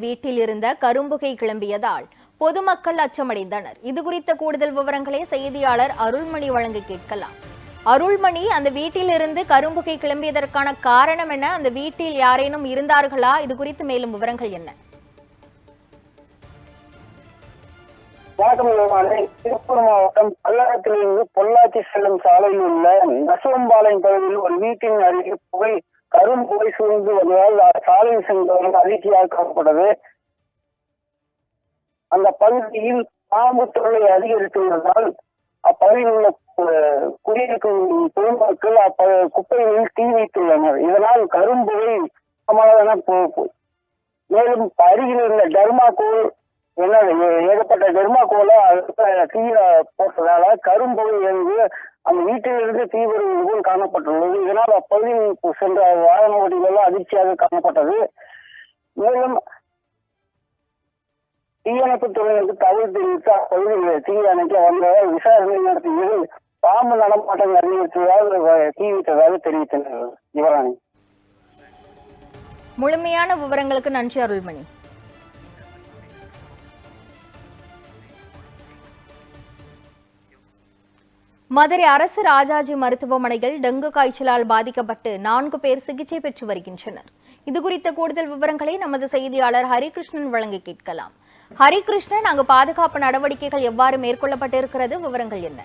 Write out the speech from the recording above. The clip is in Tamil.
வீட்டில் இருந்த கரும்புகை கிளம்பியதால் பொதுமக்கள் அச்சமடைந்தனர். இது குறித்த கூடுதல் விவரங்களை செய்தியாளர் அருள்மணி வழங்க கேட்கலாம். அருள்மணி அந்த வீட்டிலிருந்து கரும்புகை கிளம்பியதற்கான காரணம் என்ன? அந்த வீட்டில் யாரேனும் இருந்தார்களா? இது குறித்து மேலும் விவரங்கள் என்ன? வணக்கம் திருப்பூர் மாவட்டம் பல்லடத்திலிருந்து பொள்ளாச்சி செல்லும் சாலையில் உள்ள நசுவம்பாளையம் பகுதியில் ஒரு வீட்டின் அருகே புகை கரும் புகை சூழ்ந்து வந்ததால் சாலை சென்றவர்கள் அதிர்ச்சியாக காணப்பட்டது. அந்த பகுதியில் பாம்பு தொல்லை அதிகரித்துள்ளதால் அப்பகுதியில் உள்ள குடியிருக்கும் பொதுமக்கள் அப்ப குப்பைகளில் தீ வைத்துள்ளனர். இதனால் கரும்புகை சமாதான மேலும் அருகில் உள்ள டெர்மாகோல் என்ன ஏகப்பட்ட ஏகப்பட்ட டெர்மாகோலை தீர போட்டதால கரும்புகை எழுந்து அந்த வீட்டிலிருந்து தீவிரம் போல் காணப்பட்டுள்ளது. இதனால் அப்பகுதியில் சென்ற வாகன ஓட்டிகள் அதிர்ச்சியாக காணப்பட்டது. மேலும் தீயணைப்பு துறையினருக்கு தகவல் தெரிவித்து அப்பகுதியில் தீயணைக்க வந்ததால் விசாரணை நடத்தியது பாம்பு நடமாட்டம் அறிவித்ததாக தீ வைத்ததாக தெரிவித்தனர் யுவராணி முழுமையான விவரங்களுக்கு நன்றி அருள்மணி. மதுரை அரசு ராஜாஜி மருத்துவமனையில் டெங்கு காய்ச்சலால் பாதிக்கப்பட்டு நான்கு பேர் சிகிச்சை பெற்று வருகின்றனர். இது குறித்த கூடுதல் விவரங்களை நமது செய்தியாளர் ஹரிகிருஷ்ணன் வழங்கி கேட்கலாம். ஹரிகிருஷ்ணன் அங்கு பாதுகாப்பு நடவடிக்கைகள் எவ்வாறு மேற்கொள்ளப்பட்டிருக்கிறது? விவரங்கள் என்ன?